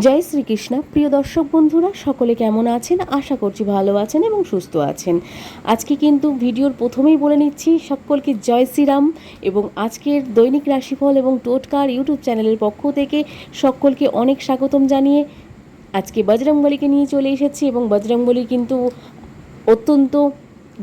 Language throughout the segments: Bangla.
জয় শ্রীকৃষ্ণ। প্রিয় দর্শক বন্ধুরা, সকলে কেমন আছেন? আশা করছি ভালো আছেন এবং সুস্থ আছেন। আজকে কিন্তু ভিডিওর প্রথমেই বলে নিচ্ছি, সকলকে জয় শ্রীরাম এবং আজকের দৈনিক রাশিফল এবং টোটকার ইউটিউব চ্যানেলের পক্ষ থেকে সকলকে অনেক স্বাগতম জানিয়ে আজকে বজরংবলীকে নিয়ে চলে এসেছি এবং বজরংবলী কিন্তু অত্যন্ত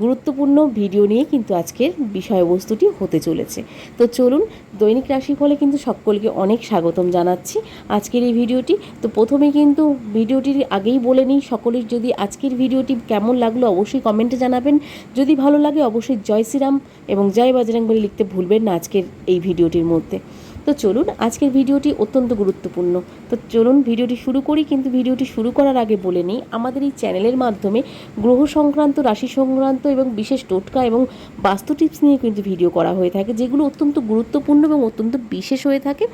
গুরুত্বপূর্ণ ভিডিও নিয়ে কিন্তু আজকের বিষয়বস্তুটি হতে চলেছে। তো চলুন, দৈনিক রাশিফলে কিন্তু সকলকে অনেক স্বাগতম জানাচ্ছি আজকের এই ভিডিওটি। তো প্রথমে কিন্তু ভিডিওটির আগেই বলে নিই, সকলের যদি আজকের ভিডিওটি কেমন লাগল অবশ্যই কমেন্টে জানাবেন। যদি ভালো লাগে অবশ্যই জয় শ্রীরাম এবং জয় বজরংবলী লিখতে ভুলবেন না আজকের এই ভিডিওটির মধ্যে। তো চলুন আজকের ভিডিওটি অত্যন্ত গুরুত্বপূর্ণ। তো চলুন ভিডিওটি শুরু করি, কিন্তু ভিডিওটি শুরু করার আগে বলে নিই, আমাদের এই চ্যানেলের মাধ্যমে গ্রহ সংক্রান্ত, রাশি সংক্রান্ত এবং বিশেষ টোটকা এবং বাস্তু টিপস নিয়ে কিন্তু ভিডিও করা হয়ে থাকে, যেগুলো অত্যন্ত গুরুত্বপূর্ণ এবং অত্যন্ত বিশেষ হয়ে থাকে।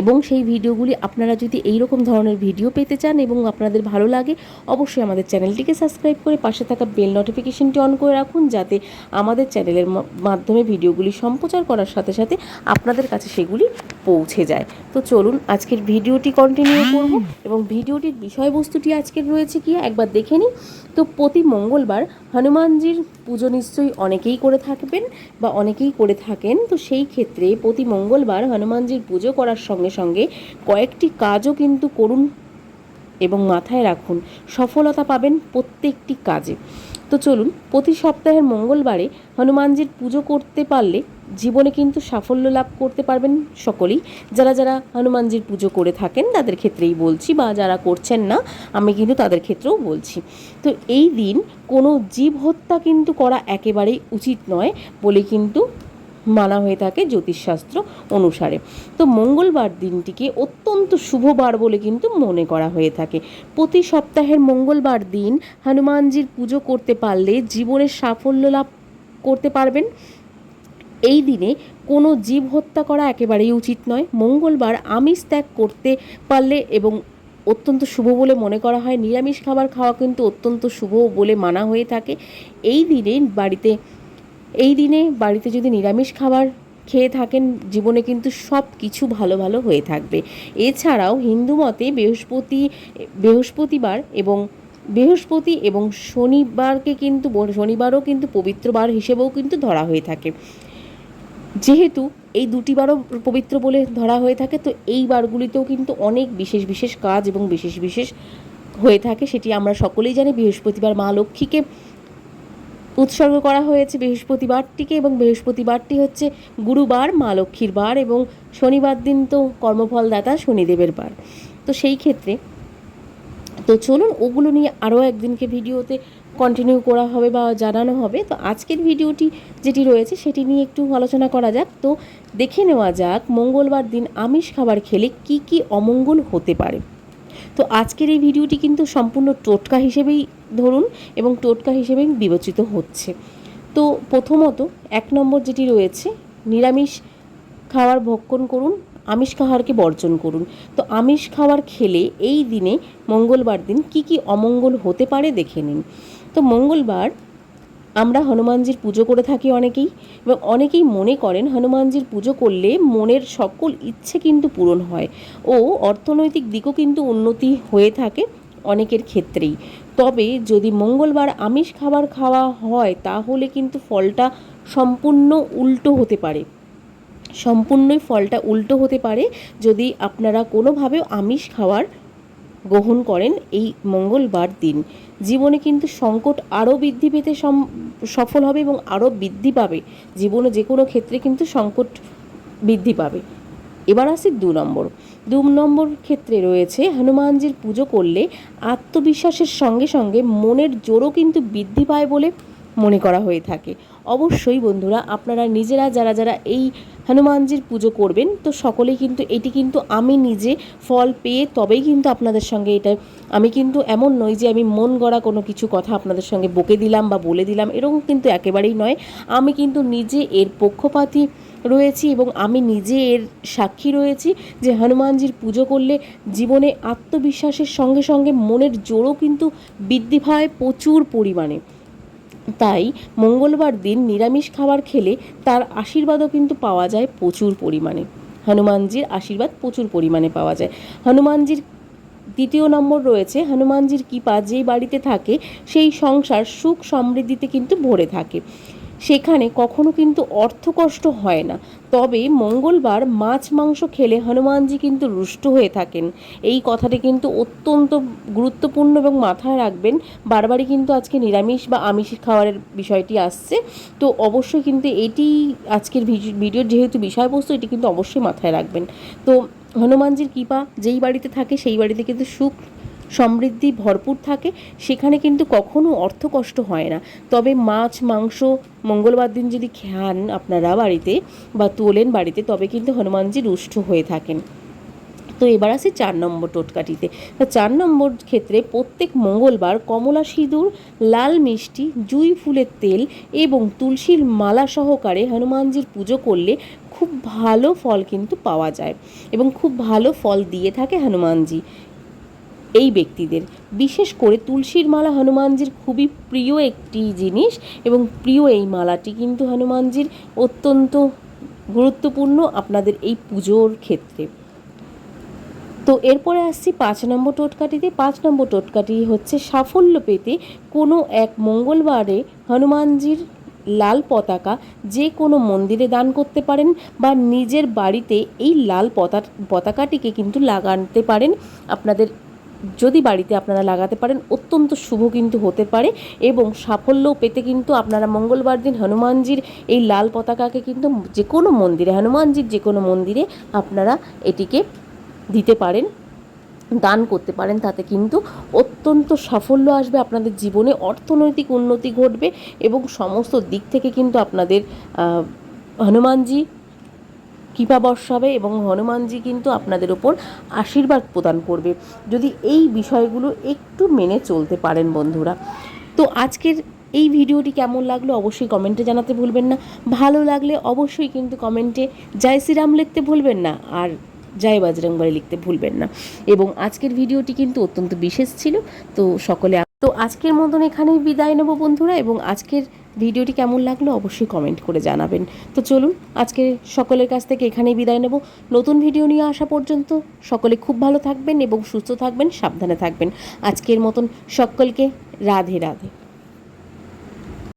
এবং সেই ভিডিওগুলি আপনারা যদি এই রকম ধরনের ভিডিও পেতে চান এবং আপনাদের ভালো লাগে, অবশ্যই আমাদের চ্যানেলটিকে সাবস্ক্রাইব করে পাশে থাকা বেল নোটিফিকেশনটি অন করে রাখুন যাতে আমাদের চ্যানেলের মাধ্যমে ভিডিওগুলি সম্প্রচার করার সাথে সাথে আপনাদের কাছে সেগুলি পৌঁছে যায়। তো চলুন আজকের ভিডিওটি কন্টিনিউ করব এবং ভিডিওটির বিষয়বস্তুটি আজকের রয়েছে কি একবার দেখে নিই। তো প্রতি মঙ্গলবার হনুমানজির পুজো নিশ্চয়ই অনেকেই করে থাকবেন বা অনেকেই করে থাকেন। তো সেই ক্ষেত্রে প্রতি মঙ্গলবার হনুমানজির পুজো করার সঙ্গে সঙ্গে কয়েকটি কাজও কিন্তু করুন এবং মাথায় রাখুন, সফলতা পাবেন প্রত্যেকটি কাজে। তো চলুন, প্রতি সপ্তাহের মঙ্গলবারে হনুমানজির পুজো করতে পারলে জীবনে কিন্তু সাফল্য লাভ করতে পারবেন সকলেই। যারা যারা হনুমানজির পুজো করে থাকেন, তাদের ক্ষেত্রেই বলছি বা যারা করছেন না, আমি কিন্তু তাদের ক্ষেত্রেও বলছি। তো এই দিন কোনো জীব হত্যা কিন্তু করা একেবারেই উচিত নয় বলে কিন্তু মানা হয়ে থাকে জ্যোতিষশাস্ত্র অনুসারে। তো মঙ্গলবার দিনটিকে অত্যন্ত শুভবার বলে কিন্তু মনে করা হয়ে থাকে। প্রতি সপ্তাহের মঙ্গলবার দিন হনুমানজির পুজো করতে পারলে জীবনের সাফল্য লাভ করতে পারবেন। এই দিনে কোনো জীব হত্যা করা একেবারেই উচিত নয়। মঙ্গলবার আমিষ ত্যাগ করতে পারলে এবং অত্যন্ত শুভ বলে মনে করা হয়। নিরামিষ খাবার খাওয়া কিন্তু অত্যন্ত শুভ বলে মানা হয়ে থাকে। এই দিনে বাড়িতে এই দিনে বাড়িতে যদি নিরামিষ খাবার খেয়ে থাকেন, জীবনে কিন্তু সব কিছু ভালো ভালো হয়ে থাকবে। এছাড়াও হিন্দু মতে বৃহস্পতি, বৃহস্পতিবার এবং, বৃহস্পতি এবং শনিবারকে কিন্তু, শনিবারও কিন্তু পবিত্র বার হিসেবেও কিন্তু ধরা হয়ে থাকে। যেহেতু এই দুটি বারও পবিত্র বলে ধরা হয়ে থাকে, তো এই বারগুলিতেও কিন্তু অনেক বিশেষ বিশেষ কাজ এবং বিশেষ বিশেষ হয়ে থাকে, সেটি আমরা সকলেই জানি। বৃহস্পতিবার মা লক্ষ্মীকে উৎসর্গ করা হয়েছে বৃহস্পতিবারটিকে এবং বৃহস্পতিবারটি হচ্ছে গুরুবার, মা লক্ষ্মীর বার এবং শনিবার দিন তো কর্মফলদাতা শনিদেবের বার। তো সেই ক্ষেত্রে তো চলুন ওগুলো নিয়ে আরও একদিনকে ভিডিওতে কন্টিনিউ করা হবে বা জানানো হবে। তো আজকের ভিডিওটি যেটি রয়েছে সেটি নিয়ে একটু আলোচনা করা যাক। তো দেখে নেওয়া যাক মঙ্গলবার দিন আমিষ খাবার খেলে কি কি অমঙ্গল হতে পারে। তো আজকের এই ভিডিওটি কিন্তু সম্পূর্ণ টোটকা হিসেবেই ধরুন এবং টোটকা হিসেবেই বিবেচিত হচ্ছে। তো প্রথমত এক নম্বর যেটি রয়েছে, নিরামিষ খাওয়ার ভক্ষণ করুন, আমিষ খাওয়ারকে বর্জন করুন। তো আমিষ খাওয়ার খেলে এই দিনে মঙ্গলবার দিন কি কি অমঙ্গল হতে পারে দেখে নিন। তো মঙ্গলবার আমরা হনুমানজির পুজো করে থাকি অনেকেই এবং অনেকেই মনে করেন হনুমানজির পুজো করলে মনের সকল ইচ্ছে কিন্তু পূরণ হয় ও অর্থনৈতিক দিকও কিন্তু উন্নতি হয়ে থাকে অনেকের ক্ষেত্রেই। তবে যদি মঙ্গলবার আমিষ খাবার খাওয়া হয় তাহলে কিন্তু ফলটা সম্পূর্ণ উল্টো হতে পারে। সম্পূর্ণই ফলটা উল্টো হতে পারে যদি আপনারা কোনোভাবেও আমিষ খাওয়ার গ্রহণ করেন এই মঙ্গলবার দিন। জীবনে কিন্তু সংকট আরও বৃদ্ধি পেতে সফল হবে এবং আরও বৃদ্ধি পাবে। জীবনে যে কোনো ক্ষেত্রে কিন্তু সংকট বৃদ্ধি পাবে। এবার আসি দু নম্বর। দু নম্বর ক্ষেত্রে রয়েছে হনুমানজির পুজো করলে আত্মবিশ্বাসের সঙ্গে সঙ্গে মনের জোরও কিন্তু বৃদ্ধি পায় বলে মনে করা হয়ে থাকে। অবশ্যই বন্ধুরা আপনারা নিজেরা যারা যারা এই হনুমানজির পুজো করবেন, তো সকলেই কিন্তু এটি কিন্তু আমি নিজে ফল পেয়ে তবেই কিন্তু আপনাদের সঙ্গে এটা, আমি কিন্তু এমন নই যে আমি মন গড়া কোনো কিছু কথা আপনাদের সঙ্গে বকে দিলাম বা বলে দিলাম, এরকম কিন্তু একেবারেই নয়। আমি কিন্তু নিজে এর পক্ষপাতী রয়েছি এবং আমি নিজে এর সাক্ষী রয়েছি যে হনুমানজির পুজো করলে জীবনে আত্মবিশ্বাসের সঙ্গে সঙ্গে মনের জোরও কিন্তু বৃদ্ধি পায় প্রচুর পরিমাণে। তাই মঙ্গলবার দিন নিরামিষ খাবার খেলে তার আশীর্বাদও কিন্তু পাওয়া যায় প্রচুর পরিমাণে। হনুমানজির আশীর্বাদ প্রচুর পরিমাণে পাওয়া যায়। হনুমানজির দ্বিতীয় নম্বর রয়েছে, হনুমানজির কৃপা যেই বাড়িতে থাকে সেই সংসার সুখ সমৃদ্ধিতে কিন্তু ভরে থাকে। সেখানে কখনো কিন্তু অর্থকষ্ট হয় না। তবে মঙ্গলবার মাছ মাংস খেলে হনুমানজি কিন্তু রুষ্ট হয়ে থাকেন। এই কথাটি কিন্তু অত্যন্ত গুরুত্বপূর্ণ এবং মাথায় রাখবেন। বারবারই কিন্তু আজকে নিরামিষ বা আমিষ খাওয়ারের বিষয়টি আসছে। তো অবশ্যই কিন্তু এটি আজকের ভিডি- ভিডিওর যেহেতু বিষয়বস্তু, এটি কিন্তু অবশ্যই মাথায় রাখবেন। তো হনুমানজির কৃপা যেই বাড়িতে থাকে সেই বাড়িতে কিন্তু সুখ সমৃদ্ধি ভরপুর থাকে, সেখানে কিন্তু কখনো অর্থ কষ্ট হয় না। তবে মাছ, মাংস মঙ্গলবার দিন যদি খান আপনারা বাড়িতে বা তোলেন বাড়িতে, তবে কিন্তু হনুমানজি রুষ্ট হয়ে থাকেন। তো এবার আসি চার নম্বর টোটকাটিতে। তা চার নম্বর ক্ষেত্রে প্রত্যেক মঙ্গলবার কমলা সিঁদুর, লাল মিষ্টি, জুঁই ফুলের তেল এবং তুলসীর মালা সহকারে হনুমানজির পুজো করলে খুব ভালো ফল কিন্তু পাওয়া যায় এবং খুব ভালো ফল দিয়ে থাকে হনুমানজি। এই ব্যক্তিদের। বিশেষ করে তুলসীর মালা হনুমানজির খুবই প্রিয় একটি জিনিস এবং প্রিয় এই মালাটি কিন্তু হনুমানজির অত্যন্ত গুরুত্বপূর্ণ আপনাদের এই পুজোর ক্ষেত্রে। তো এরপরে আসছি পাঁচ নম্বর টোটকাটিতে। পাঁচ নম্বর টোটকাটি হচ্ছে সাফল্য পেতে কোনো এক মঙ্গলবারে হনুমানজির লাল পতাকা যে কোনো মন্দিরে দান করতে পারেন বা নিজের বাড়িতে এই লাল পতা, পতাকাটিকে কিন্তু লাগাতে পারেন। আপনাদের যদি বাড়িতে আপনারা লাগাতে পারেন, অত্যন্ত শুভ কিন্তু হতে পারে এবং সাফল্য পেতে কিন্তু আপনারা মঙ্গলবার দিন হনুমানজির এই লাল পতাকাকে কিন্তু যে কোনো মন্দিরে, হনুমানজির যে কোনো মন্দিরে আপনারা এটিকে দিতে পারেন, দান করতে পারেন। তাতে কিন্তু অত্যন্ত সাফল্য আসবে আপনাদের জীবনে, অর্থনৈতিক উন্নতি ঘটবে এবং সমস্ত দিক থেকে কিন্তু আপনাদের হনুমানজি কৃপা বর্ষাবে এবং হনুমানজি কিন্তু আপনাদের ওপর আশীর্বাদ প্রদান করবে। যদি এই বিষয়গুলো একটু মেনে চলতে পারেন বন্ধুরা। তো আজকের এই ভিডিওটি কেমন লাগল অবশ্যই কমেন্টে জানাতে ভুলবেন না। ভালো লাগলে অবশ্যই কিন্তু কমেন্টে জয় শ্রীরাম লিখতে ভুলবেন না আর জয় বজরংবলী লিখতে ভুলবেন না। এবং আজকের ভিডিওটি কিন্তু অত্যন্ত বিশেষ ছিল। তো সকলে তো আজকের মতন এখানেই বিদায় নেব বন্ধুরা এবং আজকের ভিডিওটি কেমন লাগল অবশ্যই কমেন্ট করে জানাবেন। তো চলুন, আজকে সকলের কাছ থেকে এখানেই বিদায় নেব। নতুন ভিডিও নিয়ে আসা পর্যন্ত সকলে খুব ভালো থাকবেন এবং সুস্থ থাকবেন, সাবধানে থাকবেন। আজকের মতন সকলকে রাধে রাধে।